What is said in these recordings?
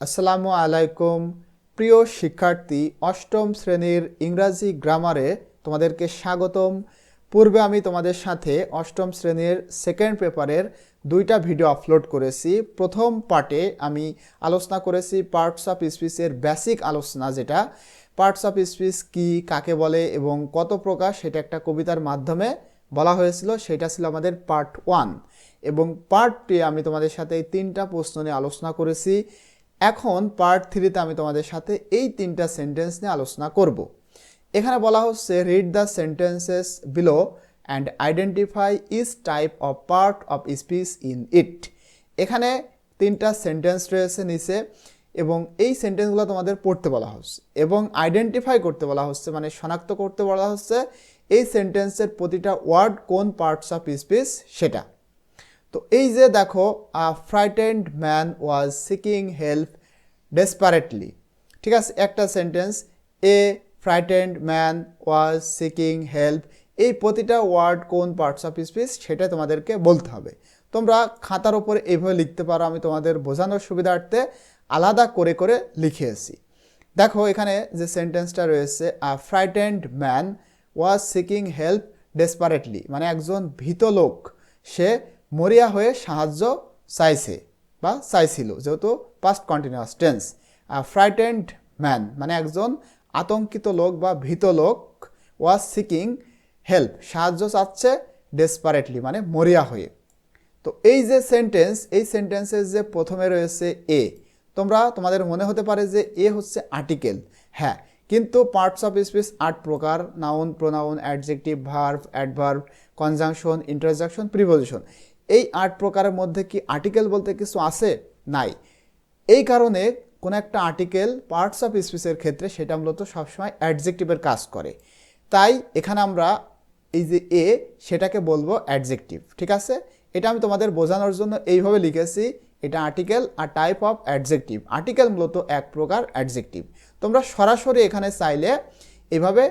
আসসালামু আলাইকুম। প্রিয় শিক্ষার্থী, অষ্টম শ্রেণির ইংরাজি গ্রামারে তোমাদেরকে স্বাগতম। পূর্বে আমি তোমাদের সাথে অষ্টম শ্রেণির সেকেন্ড পেপারের দুইটা ভিডিও আপলোড করেছি। প্রথম পার্টে আমি আলোচনা করেছি পার্টস অফ স্পিচের বেসিক আলোচনা যেটা। পার্টস অফ স্পিচ কি, কাকে বলে এবং কত প্রকার সেটা একটা কবিতার মাধ্যমে বলা হয়েছিল, সেটা ছিল আমাদের পার্ট ওয়ান। এবং পার্ট টু আমি তোমাদের সাথে এই তিনটা প্রশ্ন নিয়ে আলোচনা করেছি। এখন পার্ট থ্রিতে আমি তোমাদের সাথে এই তিনটা সেন্টেন্স নিয়ে আলোচনা করব। এখানে বলা হচ্ছে read the sentences below and identify is type of part of speech in it এখানে তিনটা সেন্টেন্স রয়েছে নিচে এবং এই সেন্টেন্সগুলো তোমাদের পড়তে বলা হচ্ছে এবং আইডেন্টিফাই করতে বলা হচ্ছে মানে শনাক্ত করতে বলা হচ্ছে এই সেন্টেন্সের প্রতিটা ওয়ার্ড কোন পার্টস অফ স্পিচ সেটা। তো এই যে দেখো a frightened man was seeking help desperately ঠিক আছে? একটা sentence a frightened man was seeking help এই প্রতিটা ওয়ার্ড কোন পার্টস অফ স্পিচ সেটা তোমাদেরকে বলতে হবে। তোমরা খাতার ওপরে এইভাবে লিখতে পারো, আমি তোমাদের বোঝানোর সুবিধার্থে আলাদা করে করে লিখিয়েছি। দেখো, এখানে যে সেন্টেন্সটা রয়েছে a frightened man was seeking help desperately মানে একজন ভীত লোক, সে মরিয়া হয়ে সাহায্য চাইছে বা চাইছিল, যেহেতু past continuous tense frightened man মানে একজন আতঙ্কিত লোক বা ভীত লোক ওয়াজ সিকিং হেল্প সাহায্য চাচ্ছে ডেসপারেটলি মানে মরিয়া হয়ে। তো এই যে সেন্টেন্স এই সেন্টেন্সের যে প্রথমে রয়েছে এ তোমরা, তোমাদের মনে হতে পারে যে এ হচ্ছে আর্টিকেল হ্যাঁ কিন্তু পার্টস অফ স্পিচ আট প্রকার noun pronoun adjective verb adverb conjunction interjection preposition এই আট প্রকারের মধ্যে কি আর্টিকেল বলতে কিছু আছে? নাই। এই কারণে কোনো একটা আর্টিকেল পার্টস অফ স্পিচের ক্ষেত্রে সেটা মূলত সবসময় অ্যাডজেক্টিভের কাজ করে। তাই এখানে আমরা এই যে এ, সেটাকে বলব অ্যাডজেক্টিভ ঠিক আছে? এটা আমি তোমাদের বোঝানোর জন্য এইভাবে লিখেছি, এটা আর্টিকেল আর টাইপ অফ অ্যাডজেক্টিভ আর্টিকেল মূলত এক প্রকার অ্যাডজেক্টিভ তোমরা সরাসরি এখানে চাইলে এভাবে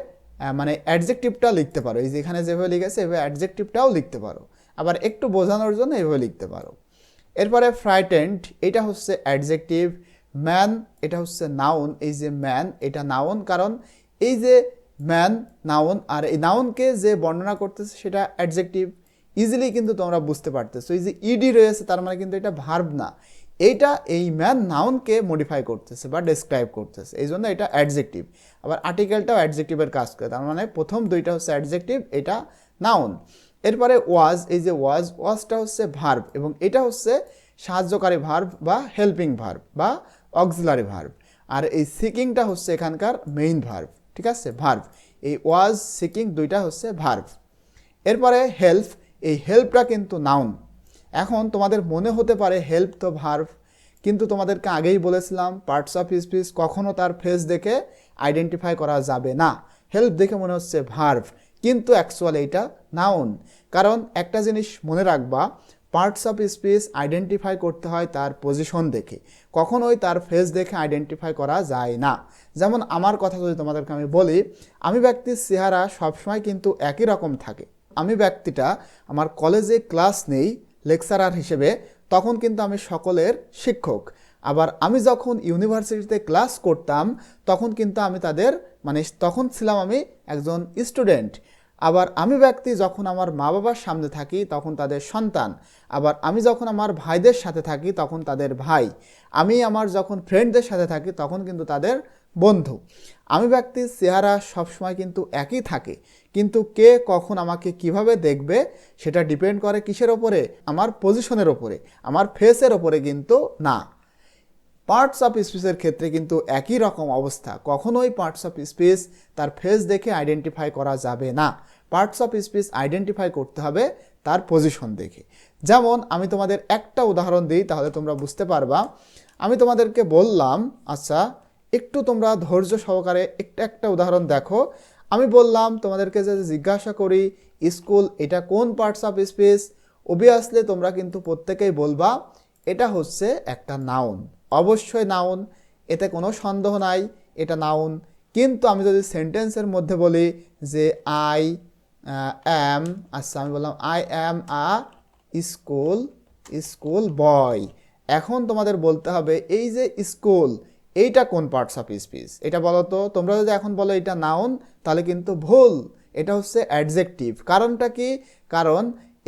মানে অ্যাডজেক্টিভটা লিখতে পারো। এই যে এখানে যেভাবে লিখেছে, এভাবে অ্যাডজেক্টিভটাও লিখতে পারো। আবার একটু বোঝানোর জন্য এইভাবে লিখতে পারো। এরপরে ফ্রাইটেন্ড এটা হচ্ছে অ্যাডজেক্টিভ ম্যান এটা হচ্ছে নাউন এই যে ম্যান এটা নাউন কারণ এই যে ম্যান নাউন আর এই নাউনকে যে বর্ণনা করতেছে সেটা অ্যাডজেক্টিভ ইজিলি কিন্তু তোমরা বুঝতে পারতেছো। এই যে ইডি রয়েছে, তার মানে কিন্তু এটা ভার্ব না। এইটা এই ম্যান নাউনকে মডিফাই করতেছে বা ডেসক্রাইব করতেছে, এই জন্য এটা অ্যাডজেক্টিভ আবার আর্টিকেলটাও অ্যাডজেক্টিভের কাজ করে, তার মানে প্রথম দুইটা হচ্ছে অ্যাডজেক্টিভ এটা নাউন এরপরে ওয়াজ, এই যে ওয়াজ, ওয়াজটা হচ্ছে ভার্ব এবং এটা হচ্ছে সাহায্যকারী ভার্ব বা হেল্পিং ভার্ব বা অক্সিলারি ভার্ব। আর এই সিকিংটা হচ্ছে এখানকার মেইন ভার্ব, ঠিক আছে? ভার্ব। এই ওয়াজ, সিকিং দুইটা হচ্ছে ভার্ব। এরপরে হেল্প, এই হেল্পটা কিন্তু নাউন। এখন তোমাদের মনে হতে পারে হেল্প তো ভার্ভ কিন্তু তোমাদেরকে আগেই বলেছিলাম, পার্টস অফ স্পিচ কখনও তার ফেস দেখে আইডেন্টিফাই করা যাবে না। হেল্প দেখে মনে হচ্ছে ভার্ভ কিন্তু অ্যাকচুয়ালি এটা নাউন কারণ একটা জিনিস মনে রাখবা পার্টস অফ স্পিচ আইডেন্টিফাই করতে হয় তার পজিশন দেখে। কখনোই তার ফেস দেখে আইডেন্টিফাই করা যায় না। যেমন আমার কথা যদি তোমাদেরকে আমি বলি, আমি ব্যক্তির চেহারা সবসময় কিন্তু একই রকম থাকে। আমি ব্যক্তিটা আমার কলেজে ক্লাস নেই লেকচারার হিসেবে, তখন কিন্তু আমি সকলের শিক্ষক। আবার আমি যখন ইউনিভার্সিটিতে ক্লাস করতাম, তখন কিন্তু আমি তাদের মানে তখন ছিলাম আমি একজন স্টুডেন্ট আবার আমি ব্যক্তি যখন আমার মা বাবার সামনে থাকি, তখন তাদের সন্তান। আবার আমি যখন আমার ভাইদের সাথে থাকি, তখন তাদের ভাই। আমি আমার যখন ফ্রেন্ডদের সাথে থাকি, তখন কিন্তু তাদের বন্ধু। আমি ব্যক্তির চেহারা সবসময় কিন্তু একই থাকে। কিন্তু কে কখন আমাকে কীভাবে দেখবে, সেটা ডিপেন্ড করে কিসের ওপরে? আমার পজিশনের ওপরে। আমার ফেসের ওপরে কিন্তু না। পার্টস অফ স্পিচের ক্ষেত্রে কিন্তু একই রকম অবস্থা। কখনোই পার্টস অফ স্পেস তার ফেস দেখে আইডেন্টিফাই করা যাবে না। পার্টস অফ স্পেস আইডেন্টিফাই করতে হবে তার পজিশন দেখে। যেমন, আমি তোমাদের একটা উদাহরণ দিই, তাহলে তোমরা বুঝতে পারবা। আমি তোমাদেরকে বললাম আচ্ছা একটু তোমরা ধৈর্য সহকারে একটা একটা উদাহরণ দেখো। আমি বললাম, তোমাদেরকে যে জিজ্ঞাসা করি, স্কুল, এটা কোন পার্টস অফ স্পিচ অবভিয়াসলি তোমরা কিন্তু প্রত্যেকেই বলবা, এটা হচ্ছে একটা নাউন অবশ্যই নাউন, এতে কোনো সন্দেহ নাই, এটা নাউন। কিন্তু আমি যদি সেন্টেন্সের মধ্যে বলি যে আই অ্যাম আচ্ছা আমি বললাম I am a school school boy. এখন তোমাদের বলতে হবে, এই যে স্কুল, এইটা কোন পার্টস অফ স্পিচ এটা বলো তো, তোমরা যদি এখন বলো এটা নাউন, তাহলে কিন্তু ভুল। এটা হচ্ছে অ্যাডজেক্টিভ কারণটা কি? কারণ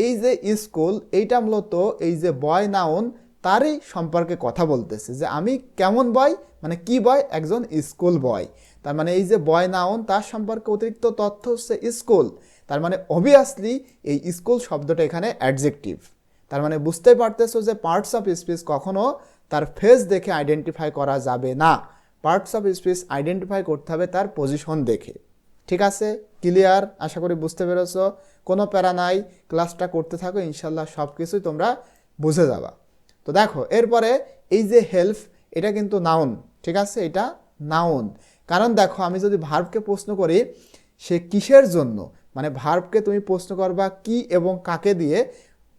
এই যে স্কুল, এইটা মূলত এই যে বয় নাউন তারই সম্পর্কে কথা বলতেছে যে আমি কেমন বয় মানে কি বয় একজন স্কুল বয় তার মানে এই যে বয় নাউন তার সম্পর্কে অতিরিক্ত তথ্য হচ্ছে স্কুল তার মানে অবভিয়াসলি এই স্কুল শব্দটা এখানে অ্যাডজেক্টিভ তার মানে বুঝতে পারতেছো যে পার্টস অফ স্পিচ কখনো তার ফেস দেখে আইডেন্টিফাই করা যাবে না। পার্টস অফ স্পিচ আইডেন্টিফাই করতে হবে তার পজিশন দেখে। ঠিক আছে? ক্লিয়ার আশা করি বুঝতে পেরেছ। কোনো প্যারা নাই। ক্লাসটা করতে থাকো, ইনশাল্লাহ সব কিছুই তোমরা বুঝে যাবা। তো দেখো, এরপরে এই যে হেল্প এটা কিন্তু নাউন ঠিক আছে? এটা নাউন কারণ দেখো, আমি যদি ভার্বকে প্রশ্ন করি, সে কিসের জন্য? মানে ভার্বকে তুমি প্রশ্ন করবা কি এবং কাকে দিয়ে?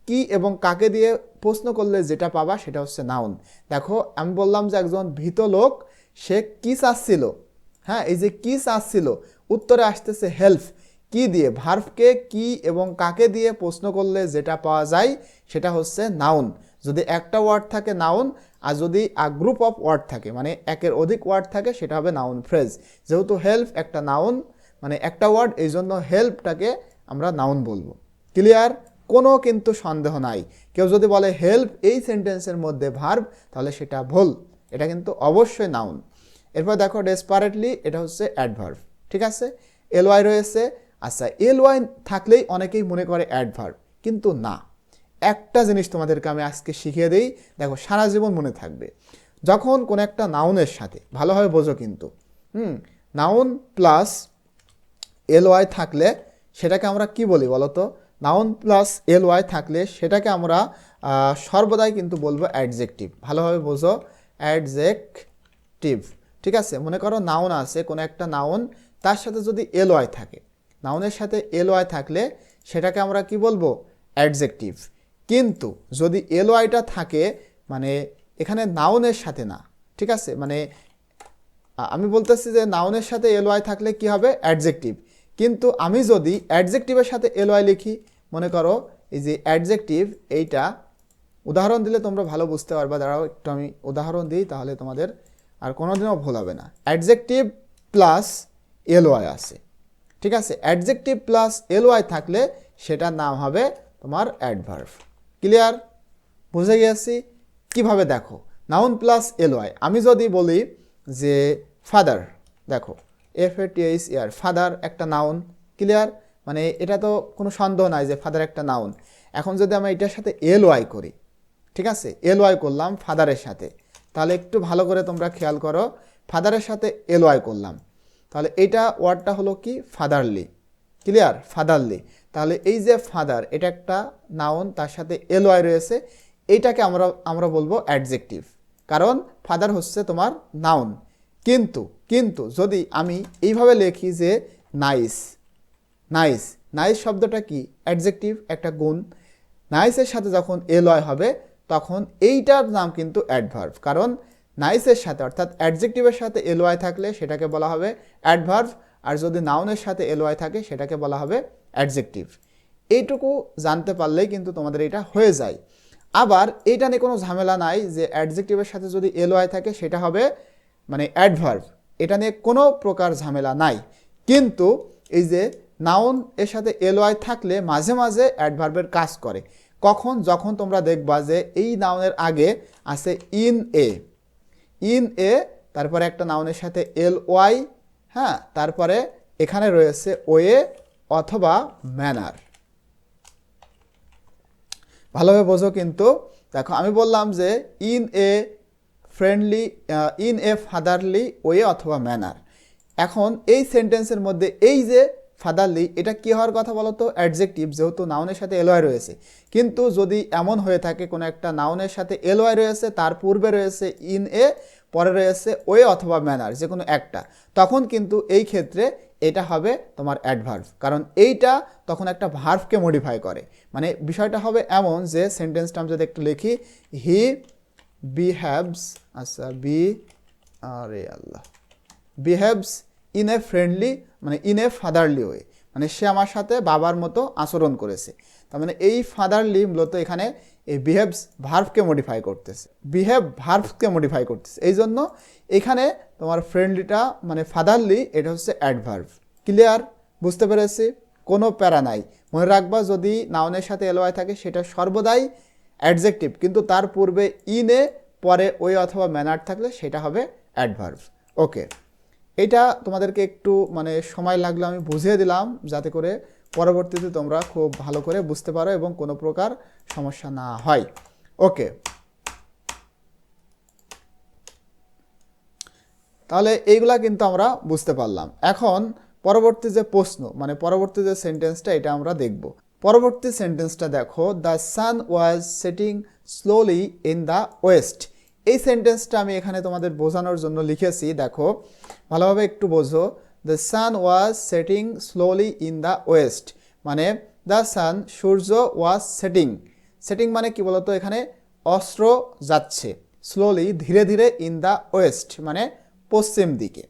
কি এবং কাকে দিয়ে প্রশ্ন করলে যেটা পাবা সেটা হচ্ছে নাউন দেখো, আমি বললাম যে একজন ভীত লোক, সে কি চাচ্ছিল? হ্যাঁ এই যে কি চাচ্ছিল? উত্তরে আসতেছে হেল্প কি দিয়ে? ভার্ভকে কি এবং কাকে দিয়ে প্রশ্ন করলে যেটা পাওয়া যায় সেটা হচ্ছে নাউন যদি একটা ওয়ার্ড থাকে নাউন আর যদি আ গ্রুপ অফ ওয়ার্ড থাকে মানে একের অধিক ওয়ার্ড থাকে, সেটা হবে নাউন ফ্রেজ যেহেতু হেল্প একটা নাউন মানে একটা ওয়ার্ড এই জন্য হেল্পটাকে আমরা নাউন বলব। ক্লিয়ার কোনো কিন্তু সন্দেহ নাই। কেউ যদি বলে হেল্প এই সেন্টেন্সের মধ্যে ভার্ব তাহলে সেটা ভুল। এটা কিন্তু অবশ্যই নাউন এরপর দেখো ডেসপারেটলি এটা হচ্ছে অ্যাডভার্ভ ঠিক আছে? এলওয়াই রয়েছে। আচ্ছা এলওয়াই থাকলেই অনেকেই মনে করে অ্যাডভার্ভ কিন্তু না। একটা জিনিস তোমাদেরকে আমি আজকে শিখিয়ে দিই, দেখো, সারা জীবন মনে থাকবে। যখন কোনো একটা নাউনের সাথে, ভালোভাবে বোঝো কিন্তু, হুম নাউন প্লাস এলওয়াই থাকলে সেটাকে আমরা কি বলি বলো তো নাউন প্লাস এল ওয়াই থাকলে সেটাকে আমরা সর্বদাই কিন্তু বলব অ্যাডজেক্টিভ ভালোভাবে বোঝো অ্যাডজেক্টিভ ঠিক আছে? মনে করো নাউন আছে, কোনো একটা নাউন তার সাথে যদি এল ওয়াই থাকে নাউনের সাথে এল ওয়াই থাকলে সেটাকে আমরা কি বলব? অ্যাডজেক্টিভ কিন্তু যদি এল ওয়াইটা থাকে মানে এখানে নাউনের সাথে না, ঠিক আছে? মানে আমি বলতেছি যে নাউনের সাথে এল ওয়াই থাকলে কি হবে? অ্যাডজেক্টিভ। কিন্তু আমি যদি অ্যাডজেক্টিভের সাথে এল ওয়াই লিখি, মনে করো এই যে অ্যাডজেক্টিভ, এইটা উদাহরণ দিলে তোমরা ভালো বুঝতে পারবে। দাঁড়াও, একটু আমি উদাহরণ দিই, তাহলে তোমাদের আর কোনোদিনও ভুল হবে না। অ্যাডজেক্টিভ প্লাস এল ওয়াই আছে, ঠিক আছে? অ্যাডজেক্টিভ প্লাস এল ওয়াই থাকলে সেটার নাম হবে তোমার অ্যাডভার্ভ। ক্লিয়ার? বুঝে গেছি? কীভাবে দেখো? নাউন প্লাস এল ওয়াই আমি যদি বলি যে ফাদার, দেখো F A T H R father একটা নাউন, ক্লিয়ার? মানে এটা তো কোনো সন্দেহ নাই যে ফাদার একটা নাউন। এখন যদি আমরা এটার সাথে এল ওয়াই করি, ঠিক আছে? এল ওয়াই করলাম ফাদারের সাথে। তাহলে একটু ভালো করে তোমরা খেয়াল করো, ফাদারের সাথে এল ওয়াই করলাম। তাহলে এইটা ওয়ার্ডটা হলো কি? ফাদারলি। ক্লিয়ার? ফাদারলি। তাহলে এই যে ফাদার এটা একটা নাউন তার সাথে এল ওয়াই রয়েছে, এইটাকে আমরা আমরা বলব অ্যাডজেক্টিভ কারণ ফাদার হচ্ছে তোমার নাউন কিন্তু কিন্তু যদি আমি এইভাবে লিখি যে নাইস নাইস নাইস শব্দটা কি? অ্যাডজেক্টিভ একটা গুণ। নাইসের সাথে যখন এলয় হবে, তখন এইটার নাম কিন্তু অ্যাডভার্ভ কারণ নাইসের সাথে, অর্থাৎ অ্যাডজেক্টিভের সাথে এলওয়াই থাকলে সেটাকে বলা হবে অ্যাডভার্ভ আর যদি নাউনের সাথে এলওয়াই থাকে, সেটাকে বলা হবে অ্যাডজেক্টিভ এইটুকু জানতে পারলেই কিন্তু তোমাদের এটা হয়ে যায়। আবার এটা নিয়ে কোনো ঝামেলা নাই যে অ্যাডজেক্টিভের সাথে যদি এলওয়াই থাকে সেটা হবে মানে অ্যাডভার্ভ এটা নিয়ে কোনো প্রকার ঝামেলা নাই। কিন্তু এই যে নাউন এর সাথে এলওয়াই থাকলে মাঝে মাঝে অ্যাডভার্বের কাজ করে। কখন? যখন তোমরা দেখবা যে এই নাউনের আগে আছে ইন এ ইন এ তারপরে একটা নাউনের সাথে এল ওয়াই হ্যাঁ? তারপরে এখানে রয়েছে ওয়ে অথবা ম্যানার ভালোভাবে বোঝো কিন্তু। দেখো, আমি বললাম যে in a friendly in a fatherly way অথবা ম্যানার এখন এই সেন্টেন্সের মধ্যে এই যে ফাদারলি এটা কি হওয়ার কথা বলো তো অ্যাডজেক্টিভ যেহেতু নাউনের সাথে এলওয়াই রয়েছে। কিন্তু যদি এমন হয়ে থাকে, কোনো একটা নাউনের সাথে এলওয়াই রয়েছে, তার পূর্বে রয়েছে ইন এ পরে রয়েছে ওয়ে অথবা ম্যানার যে কোনো একটা। তখন কিন্তু এই ক্ষেত্রে এটা হবে তোমার অ্যাডভার্ভ কারণ এইটা তখন একটা ভার্ভকে মডিফাই করে। মানে বিষয়টা হবে এমন যে সেন্টেন্সটা আমি যদি একটু লিখি হি বিহেভস আচ্ছা বি আরে Allah behaves in a friendly মানে ইন এ ফাদারলি ওয়ে মানে সে আমার সাথে বাবার মতো আচরণ করেছে। তার মানে এই ফাদারলি মূলত এখানে এই বিহেভস ভার্ভকে মডিফাই করতেছে। বিহেভ ভার্ভকে মডিফাই করতেছে। এই জন্য এখানে তোমার ফ্রেন্ডলিটা মানে ফাদারলি এটা হচ্ছে অ্যাডভার্ভ ক্লিয়ার বুঝতে পেরেছি? কোনো প্যারা নাই। মনে রাখবা, যদি নাউনের সাথে এলওয়াই থাকে, সেটা সর্বদাই অ্যাডজেক্টিভ কিন্তু তার পূর্বে ইনে পরে ওই অথবা ম্যানার থাকলে সেটা হবে অ্যাডভার্ভ ওকে এটা তোমাদেরকে একটু মানে সময় লাগল, আমি বুঝিয়ে দিলাম, যাতে করে পরবর্তীতে তোমরা খুব ভালো করে বুঝতে পারো এবং কোনো প্রকার সমস্যা না হয়। ওকে। তাহলে এইগুলা কিন্তু আমরা বুঝতে পারলাম। এখন পরবর্তী যে প্রশ্ন মানে পরবর্তী যে সেন্টেন্সটা এটা আমরা দেখব। পরবর্তী সেন্টেন্সটা দেখো the sun was setting slowly in the west এই সেন্টেন্সটা আমি এখানে তোমাদের বোঝানোর জন্য লিখেছি, দেখো। ভালোভাবে একটু বোঝো। The sun was setting slowly in the west মানে দ্য সান সূর্য ওয়াজ সেটিং সেটিং মানে কি বলতো? এখানে অস্ত্র যাচ্ছে স্লোলি ধীরে ধীরে ইন দ্য ওয়েস্ট মানে পশ্চিম দিকে।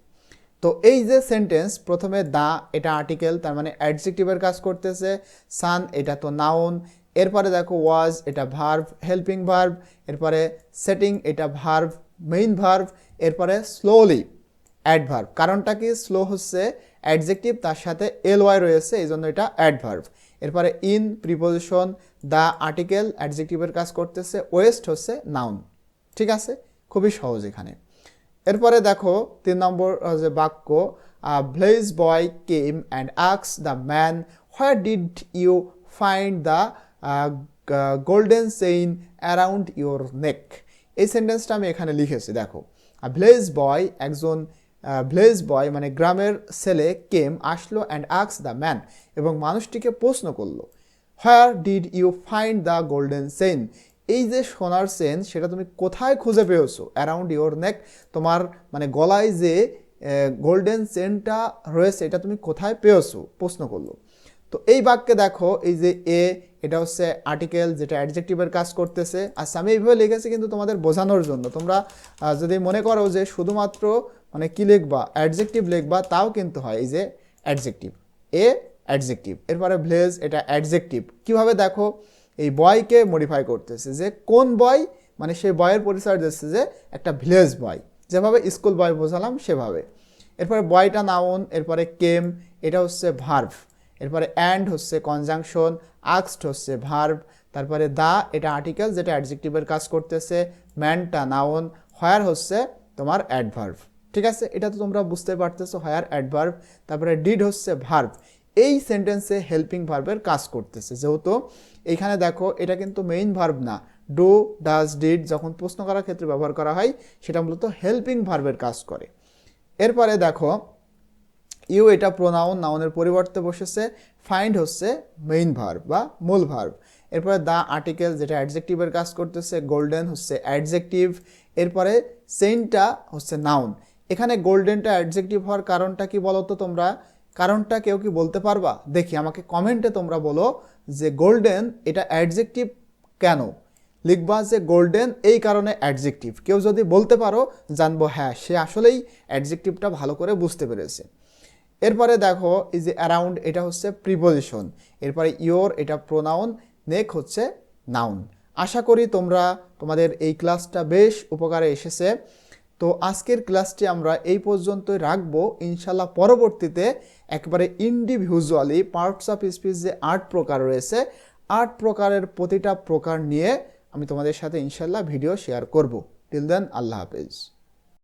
তো এই যে সেন্টেন্স প্রথমে দা এটা আর্টিকেল তার মানে অ্যাডজেক্টিভের কাজ করতেছে। সান এটা তো নাউন এরপরে দেখো ওয়াজ এটা ভার্ভ হেল্পিং ভার্ভ এরপরে সেটিং এটা ভার্ভ মেইন ভার্ভ এরপরে স্লোলি অ্যাডভার্ভ কারণটা কি? স্লো হচ্ছে অ্যাডজেক্টিভ তার সাথে এল ওয়াই রয়েছে এই জন্য এটা অ্যাডভার্ভ এরপরে ইন প্রিপোজিশন দ্য আর্টিকেল অ্যাডজেক্টিভের কাজ করতেছে ওয়েস্ট হচ্ছে নাউন ঠিক আছে? খুবই সহজ এখানে। এরপরে দেখো, তিন নম্বর যে বাক্য ভ্লেজ boy came and আক্স the man where did you find the golden chain around your neck এই সেন্টেন্সটা আমি এখানে লিখেছি, দেখো। ভ্লেজ বয় একজন ভিলেজ বয় মানে গ্রামের ছেলে কেম আসলো অ্যান্ড আক্স দ্য ম্যান এবং মানুষটিকে প্রশ্ন করল where did you find the golden chain এই যে সোনার সেন সেটা তুমি কোথায় খুঁজে পেয়েছ? অ্যারাউন্ড ইওর নেক তোমার মানে গলায় যে গোল্ডেন চেনটা রয়েছে, এটা তুমি কোথায় পেয়েছ? প্রশ্ন করল। তো এই বাক্যে দেখো, এই যে এ, এটা হচ্ছে আর্টিকেল যেটা অ্যাডজেক্টিভের কাজ করতেছে। আচ্ছা আমি এইভাবে লিখেছি কিন্তু তোমাদের বোঝানোর জন্য। তোমরা যদি মনে করো যে শুধুমাত্র মানে কি লিখবা? অ্যাডজেক্টিভ লিখবা, তাও কিন্তু হয়। এই যে অ্যাডজেক্টিভ এ অ্যাডজেক্টিভ এরপরে ভ্লেজ এটা অ্যাডজেক্টিভ কীভাবে দেখো? এই বয়কে মডিফাই করতেছে যে কোন বয় মানে সেই বয়ের পরিচয় দিচ্ছে যে একটা ভিলেজ বয়। যেভাবে স্কুল বয় বোঝালাম সেভাবে। এরপরে বয়টা নাউন এরপরে কেম এটা হচ্ছে ভার্ভ এরপরে অ্যান্ড হচ্ছে কনজাংশন আক্সড হচ্ছে ভার্ভ তারপরে দা এটা আর্টিকেল যেটা অ্যাডজেক্টিভের কাজ করতেছে ম্যানটা নাউন হয়ার হচ্ছে তোমার অ্যাডভার্ভ ঠিক আছে? এটা তো তোমরা বুঝতে পারতেছো হয়ার অ্যাডভার্ভ তারপরে ডিড হচ্ছে ভার্ভ এই সেন্টেন্সে হেল্পিং ভার্বের কাজ করতেছে। যেহেতু এইখানে দেখো, এটা কিন্তু মেইন ভার্ব না। ডু ডাজ ডিড যখন প্রশ্ন করার ক্ষেত্রে ব্যবহার করা হয়, সেটা মূলত হেল্পিং ভার্বের কাজ করে। এরপরে দেখো ইউ এটা প্রোনাউন নাউনের পরিবর্তে বসেছে ফাইন্ড হচ্ছে মেইন ভার্ব বা মূল ভার্ব এরপরে দ্য আর্টিকেল যেটা অ্যাডজেক্টিভের কাজ করতেছে গোল্ডেন হচ্ছে অ্যাডজেক্টিভ এরপরে সেন্টটা হচ্ছে নাউন এখানে গোল্ডেনটা অ্যাডজেক্টিভ হওয়ার কারণটা কি বলো তো তোমরা? কারণটা কেউ কি বলতে পারবা? দেখি, আমাকে কমেন্টে তোমরা বলো যে গোল্ডেন এটা অ্যাডজেক্টিভ কেন? লিখবা যে গোল্ডেন এই কারণে অ্যাডজেক্টিভ কেউ যদি বলতে পারো, জানব হ্যাঁ সে আসলেই অ্যাডজেক্টিভটা ভালো করে বুঝতে পেরেছে। এরপরে দেখো এই যে অ্যারাউন্ড এটা হচ্ছে প্রিপোজিশন এরপরে ইয়োর এটা প্রোনাউন নেক হচ্ছে নাউন আশা করি তোমরা, তোমাদের এই ক্লাসটা বেশ উপকারে এসেছে। তো আজকের ক্লাসটি আমরা এই পর্যন্তই রাখব। ইনশাল্লাহ পরবর্তীতে একবারে ইন্ডিভিজুয়ালি পার্টস অফ স্পিচ যে আট প্রকার রয়েছে। আট প্রকারের প্রতিটা প্রকার নিয়ে আমি তোমাদের সাথে ইনশাল্লাহ ভিডিও শেয়ার করব। টিল দেন আল্লাহ হাফেজ।